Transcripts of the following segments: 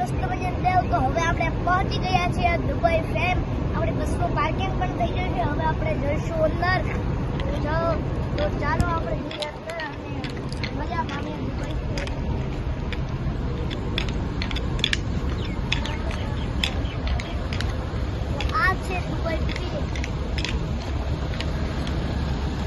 Customer દેવ તો હવે આપણે પહોંચી ગયા છીએ દુબઈ ફેમ. આપણી બસનું પાર્કિંગ પણ થઈ ગયું છે. હવે આપણે જઈશું અંદર તો તો ચાલો આપણે જઈએ અંદર અને મજા માણીએ દુબઈ. તો આ છે દુબઈ ફેમ.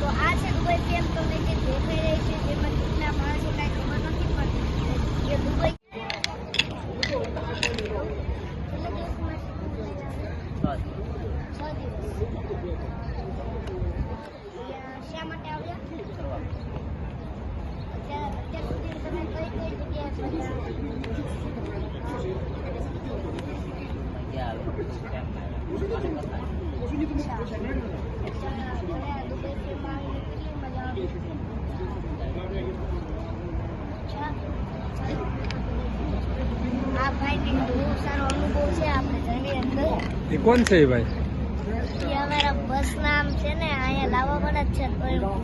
તો આ છે દુબઈ ફેમ તમને જે દેખાઈ રહી છે, જેમાં કેટલા માણસો કાંઈ ખબર નથી પણ એ દુબઈ કેટલા દિવસમાં છ દિવસ અહીંયા શા માટે આવ્યા અત્યાર અત્યાર સુધી તમે કઈ કઈ જગ્યાએ ફર્યા ફર્યા દુબઈ ફેમમાં આવીને કેટલી મજા આવી અચ્છા આ ભાઈને બહુ સારો અનુભવ છે આપણે જઈએ અંદર એ કોણ છે એ ભાઈ? અમારા બસ નામ છે ને અહીંયા લાવવા જ છે તો એવું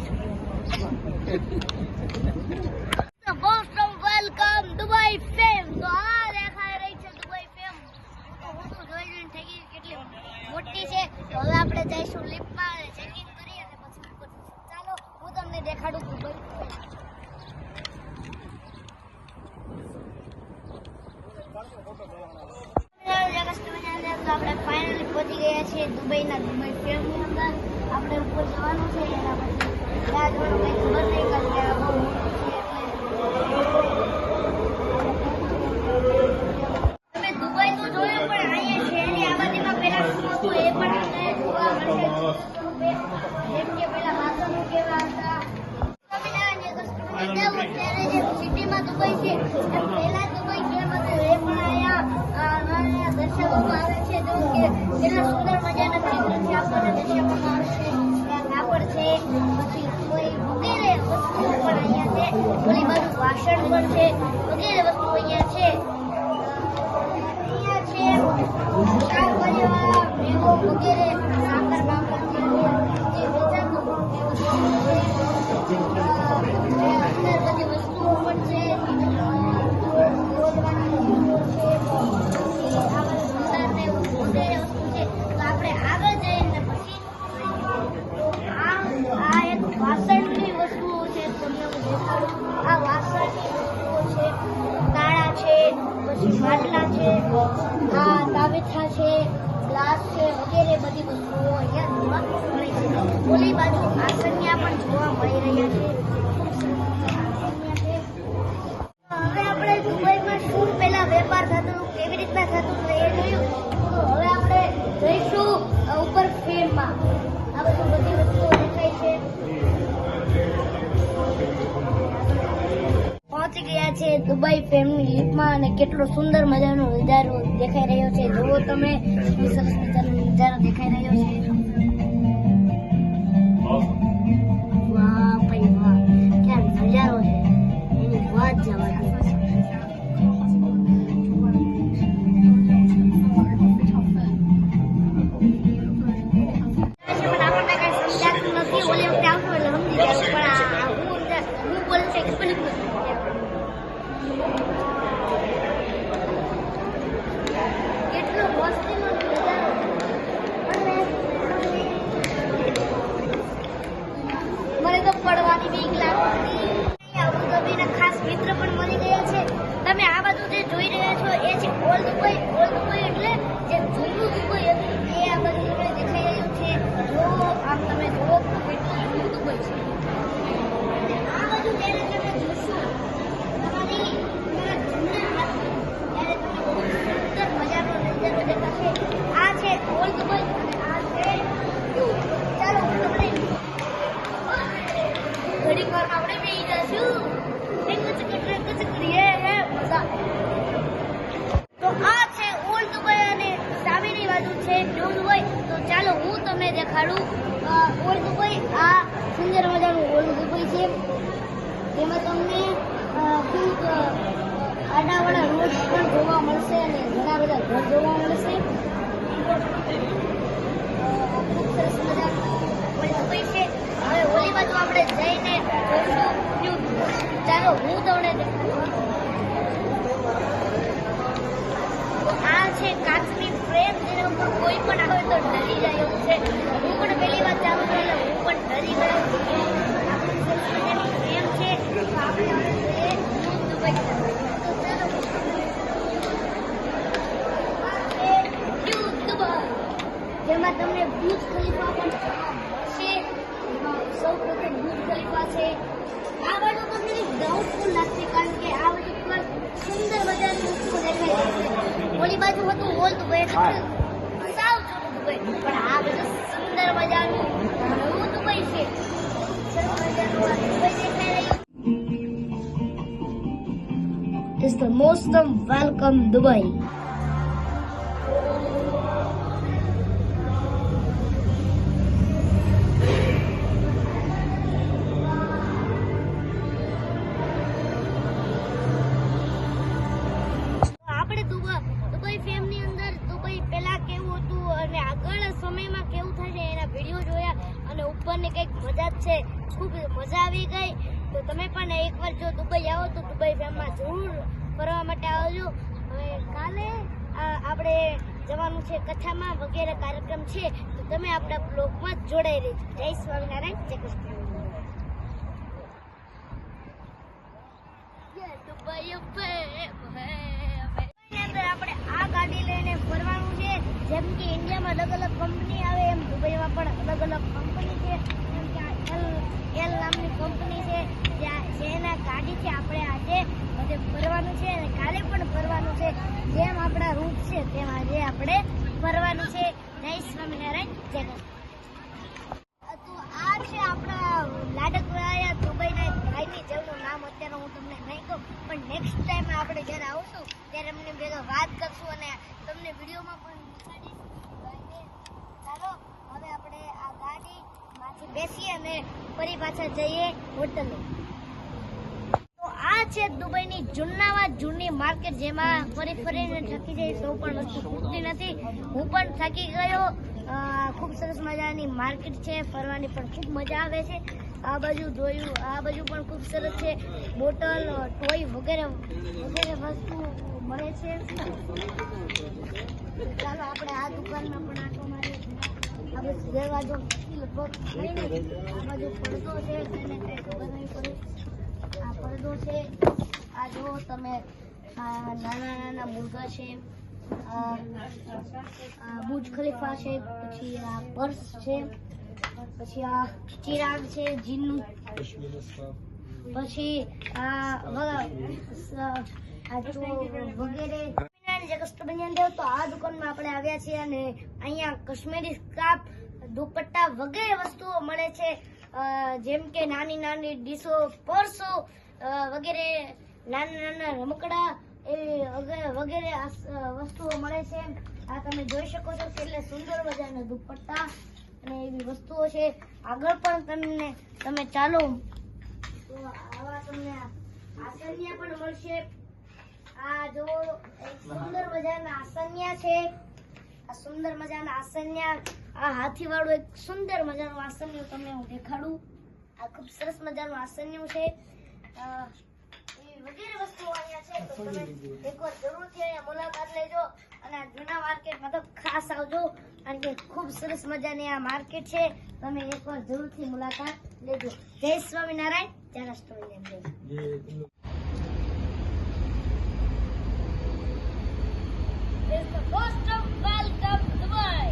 most of welcome Dubai fame તો આ દેખાઈ રહી છે દુબઈ ફેમ તો હું તો જોઈ જોઈને થઈ ગઈ કેટલી મોટી છે તો હવે આપણે જઈશું લિફ્ટમાં અને ચેકિંગ કરી અને પછી ઉપર જઈશું. ચાલો હું તમને દેખાડું દુબઈ આપણે ફાઇનલી પહોંચી ગયા છીએ દુબઈના દુબઈ ફેમની અંદર. આપણે ઉપર જવાનું છે એના પછી. ત્યાં જવાનું કંઈ ખબર નહીં કારણ કે આ બહુ મોટું છે એટલે દુબઈ તો જોયું, પણ અહીંયા શહેરની આબાદીમાં પહેલા શું હતું એ પણ તમને જોવા મળશે જેમ કે પહેલા વાસણો કેવા હતા. સિટીમાં દુબઈ છે. પહેલા દર્શાવવામાં આવે છે તો કે કેટલા સુંદર મજાના ચિત્ર છે, આપણને દર્શાવવામાં આવે છે કાપડ છે, પછી કોઈ વગેરે વસ્તુઓ પણ અહીંયા છે. ઓલી બાજુ વાસણ પણ છે, વગેરે વસ્તુઓ અહીંયા છે. અહીંયા છે શાકભાજીવાળા મેવો વગેરે. ફેમની લિફ્ટમાં અને કેટલો સુંદર મજાનો નજારો દેખાઈ રહ્યો છે. જુઓ તમે સરસ મજાનો નજારો દેખાઈ રહ્યો છે. ઘડીક છે ઓલ્ડ તો ચાલો હું તમને દેખાડું. ઓલ્ડ દુબઈ, આ સુંદર મજાનું ઓલ્ડ દુબઈ છે. તેમાં તમને ખૂબ આડાવાળા રોડ પણ જોવા મળશે અને ઘણા બધા ઘર જોવા મળશે અ, ખૂબ સરસ મજાનું ઓલ્ડ દુબઈ છે હવે ઓલી બાજુ આપણે જઈને જોઈશું ન્યૂ દુબઈ ચાલો હું તમને દેખાડું વીડિયો પર કોઈ પણ આવે તો ડરી જાય એવું છે હું પણ પહેલી વાર ચાલુ છું એટલે હું પણ ડરી ગયો આપણી સંસ્કૃતિની પ્રેમ છે તો આપણે હવે જોઈએ ન્યૂ દુબઈ તરફ. તો ચાલો. આ છે ન્યૂ દુબઈ જેમાં તમને બુર્જ ખલીફા પણ જોવા મળશે એમાં સૌ પ્રથમ બુર્જ ખલીફા છે આ બાજુ તમને ડાઉટફુલ લાગશે કારણ કે આ બાજુ પર સુંદર મજાની વસ્તુઓ દેખાય છે ઓલી બાજુ હતું ઓલ્ડ દુબઈ એટલે સાવ જૂનું દુબઈ પણ આ બધું સુંદર મજાનું નવું દુબઈ છે સરસ મજાનું આ દુબઈ દેખાઈ રહ્યું is the most welcome Dubai. આવજો હવે કાલે આપણે જવાનું છે કથામાં વગેરે કાર્યક્રમ છે. તો તમે આપણા બ્લોગમાં જોડાઈ રહેજો. જય સ્વામિનારાયણ, જય કૃષ્ણ દુબઈ ની અંદર આપણે આ ગાડી લઈને ફરવાનું છે જેમ કે ઇન્ડિયામાં અલગ અલગ કંપની આવે એમ દુબઈમાં પણ અલગ અલગ કંપની છે જેમ કે આ એલ એલ નામની કંપની છે જ્યાં જેના ગાડીથી આપણે આજે બધે ફરવાનું છે અને કાલે પણ ફરવાનું છે જેમ આપણા રૂટ છે. તેમાં આજે આપણે ફરવાનું છે. જય સ્વામિનારાયણ. જય તો આ છે આપણા લાડકવાયા દુબઈના ભાઈની, જેમનું નામ અત્યારે હું તમને નહીં કહું, પણ નેક્સ્ટ ટાઈમ આપણે જ્યારે આવશું, ત્યારે અમને ભેગા વાત કરશું અને તમને વિડીયોમાં પણ દેખાડીશું ચાલો, હવે આપણે આ ગાડીમાંથી બેસીએ અને ફરી પાછા જઈએ હોટલે તો આ છે દુબઈની જૂનામાં જૂની માર્કેટ જેમાં ફરી ફરીને થકી જાય તો પણ વસ્તુ ખૂટતી નથી. હું પણ થકી ગયો. ખૂબ સરસ મજાની માર્કેટ છે, ફરવાની પણ ખૂબ મજા આવે છે. આ બાજુ જોયું, આ બાજુ પણ ખૂબ સરસ છે. બોટલ ટોય વગેરે વગેરે વસ્તુ મળે છે. ચાલો આપણે આ દુકાનમાં પણ આટો મારીએ. આપણે લગભગ આ બાજુ પડતો છે, તેને કંઈ ખબર નહીં પડદો છે. આ જો તમે નાના નાના મુર્ગા છે. બુજ ખલીફા છે, પછી આ પર્સ છે, પછી આ ચિરાગ છે, જીનનું. પછી વગેરે. તો આ દુકાનમાં આપણે આવ્યા છીએ અને અહીંયા કાશ્મીરી સ્કાર્ફ દુપટ્ટા વગેરે વસ્તુઓ મળે છે. જેમ કે નાની નાની ડીશો, પર્સો વગેરે નાના નાના રમકડા એવી વગેરે વસ્તુઓ મળે છે. આ તમે જોઈ શકો છો કેટલે સુંદર મજાના દુપટ્ટા અને એવી વસ્તુઓ છે. આગળ પણ તમને, તમે ચાલો. તો આવા તમને આસનિયા પણ મળશે. આ જો સુંદર મજાના આસનિયા છે. આ સુંદર મજાના આસનિયા, આ હાથી વાળું એક સુંદર મજાનું આસનિયું તમને હું દેખાડું. આ ખૂબ સરસ મજાનું આસનિયું છે. વસ્તુઓ અહીંયા તો તમે એકવાર જરૂરથી અહીંયા મુલાકાત લેજો અને જૂના માર્કેટમાં તો ખાસ આવજો, કારણ કે ખૂબ સરસ મજાની આ માર્કેટ છે. તમે એકવાર જરૂરથી મુલાકાત લેજો. જય સ્વામિનારાયણ. જય. રાષ્ટ્રપતિ is the most of welcome Dubai.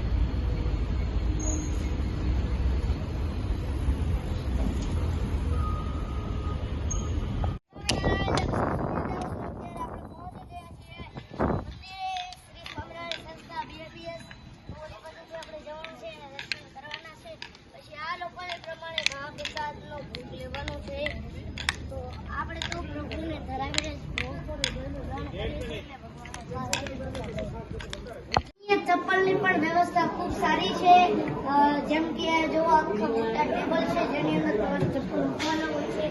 આપણે તો પ્રભુને ધરાવીને ભોગ કરું દાન કરીએ છીએ એટલે ભગવાનનો અહીંયા ચપ્પલની પણ વ્યવસ્થા ખૂબ સારી છે. જેમ કે જો આખા ટેબલ છે, જેની અંદર તમારે ચપ્પલ મૂકવાના હોય છે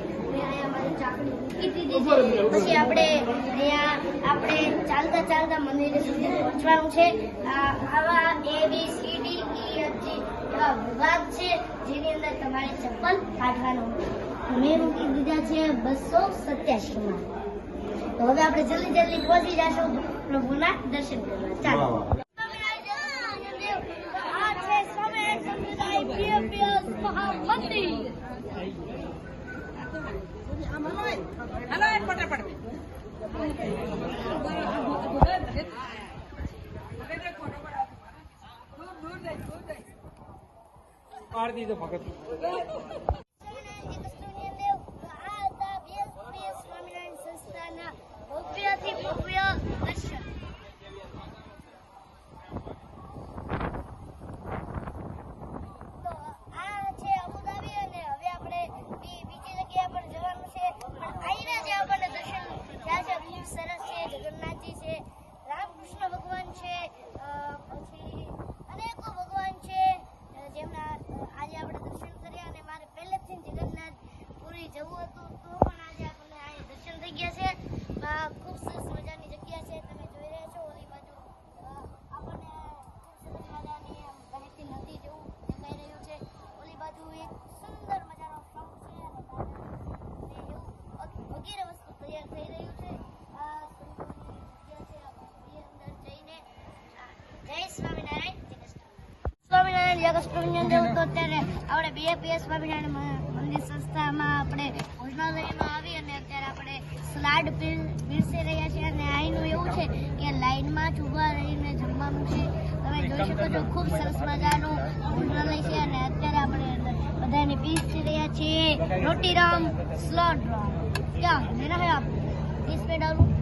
પછી આપણે અહીંયા, આપણે ચાલતા ચાલતા મંદિરે સુધી પહોંચવાનું છે. આવા A B C D E F એવા વિભાગ છે, જેની અંદર તમારે ચપ્પલ કાઢવાનું. મેં મૂકી દીધા છે બસો સત્યાસીમાં તો હવે આપણે જલ્દી જલ્દી પહોંચી જશું પ્રભુના દર્શન કરવા. ચાલો. મંદિર હાલો એક ફટાફટ. ફક્ત સ્વામિનારાયણ સંસ્થાના ભવ્યથી ભવ્ય દર્શન તો આ છે અબુધાબી અને હવે આપણે બી- બીજી જગ્યાએ પણ જવાનું છે પણ અહીંના જે આપણને દર્શન થયા છે ખૂબ સરસ છે જગન્નાથજી છે રામકૃષ્ણ ભગવાન છે અ, પછી અનેકો ભગવાન છે અ, જેમના અ, આજે આપણે દર્શન કર્યા અને મારે પહેલેથી જ જગન્નાથ પુરી જવું હતું તો પણ આજે આપણને અહીંયા દર્શન થઈ ગયા છે અ, ખૂબ સરસ મજાની જગ્યા છે તમે જોઈ રહ્યા છો ઓલી બાજુ અ, આપણને ખૂબ સરસ મજાની આમ વહેતી નદી જેવું દેખાઈ રહ્યું છે ઓલી બાજુ એક સુંદર મજાનો શંખ છે અને ગાર્ડન ને એવું વગ- વગેરે વસ્તુ તૈયાર થઈ રહ્યું છે આ સંતોની જગ્યા છે આ બાપની અંદર જઈને આ જય સ્વામિનારાયણ જય કૃષ્ણ પંદર ઓગસ્ટની અંદર તો અત્યારે આપણે બીએપીએસ સ્વામિનારાયણ મંદિર સંસ્થામાં આપણે ભોજનાલયમાં આવી અને અત્યારે આપણે સ્લાડ પીરસી રહ્યા છીએ અને અહીંનું એવું છે કે લાઇનમાં જ ઊભા રહીને જમવાનું છે. તમે જોઈ શકો છો, ખૂબ સરસ મજાનું ભોજનાલય છે અને અત્યારે આપણે બધાને પીરસી રહ્યા છીએ. રોટી રમ સ્લોટ રમ ક્યાં? મેરા હે આપ? Kiss pay ડાલું